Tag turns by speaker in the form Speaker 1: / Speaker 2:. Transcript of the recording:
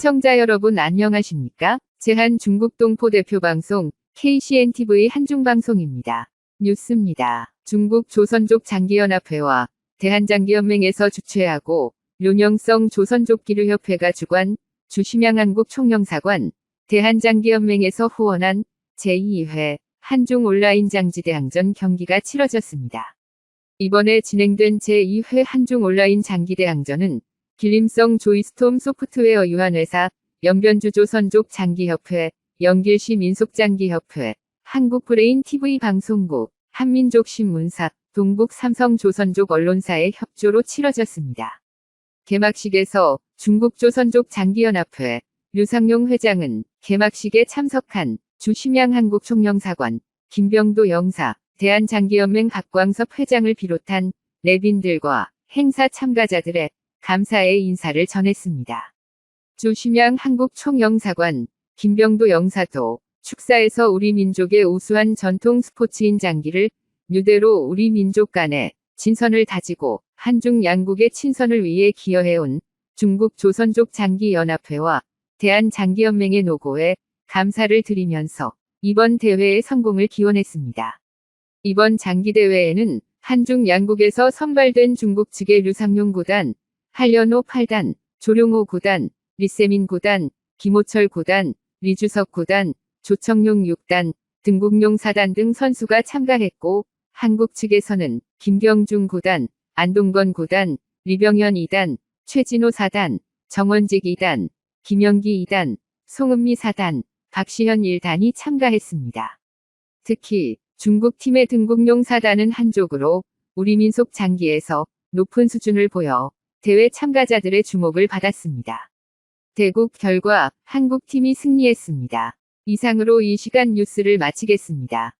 Speaker 1: 시청자 여러분 안녕하십니까? 제한 중국 동포 대표 방송 KCNTV 한중방송입니다. 뉴스입니다. 중국 조선족 장기연합회와 대한장기연맹에서 주최하고 윤영성 조선족 기류협회가 주관, 주심양 한국 총영사관, 대한장기연맹에서 후원한 제2회 한중 온라인 장지대항전 경기가 치러졌습니다. 이번에 진행된 제2회 한중 온라인 장기대항전은 길림성 조이스톰 소프트웨어 유한회사, 연변주 조선족 장기협회, 연길시 민속장기협회, 한국브레인 TV 방송국, 한민족 신문사, 동북 삼성 조선족 언론사의 협조로 치러졌습니다. 개막식에서 중국 조선족 장기연합회 류상용 회장은 개막식에 참석한 주심양 한국 총영사관, 김병도 영사, 대한장기연맹 박광섭 회장을 비롯한 내빈들과 행사 참가자들의 감사의 인사를 전했습니다. 주심양 한국 총영사관, 김병도 영사도 축사에서 우리 민족의 우수한 전통 스포츠인 장기를 유대로 우리 민족 간의 진선을 다지고 한중 양국의 친선을 위해 기여해온 중국 조선족 장기연합회와 대한장기연맹의 노고에 감사를 드리면서 이번 대회의 성공을 기원했습니다. 이번 장기대회에는 한중 양국에서 선발된 중국 측의 류상용 구단, 한련호 8단, 조룡호 구단, 리세민 구단, 김호철 구단, 리주석 구단, 조청용 6단, 등국용 4단 등 선수가 참가했고 한국 측에서는 김경중 구단, 안동건 구단, 리병현 2단, 최진호 4단, 정원직 2단, 김영기 2단, 송은미 4단, 박시현 1단이 참가했습니다. 특히 중국 팀의 등국용 4단은 한족으로 우리 민속 장기에서 높은 수준을 보여 대회 참가자들의 주목을 받았습니다. 대국 결과 한국 팀이 승리했습니다. 이상으로 이 시간 뉴스를 마치겠습니다.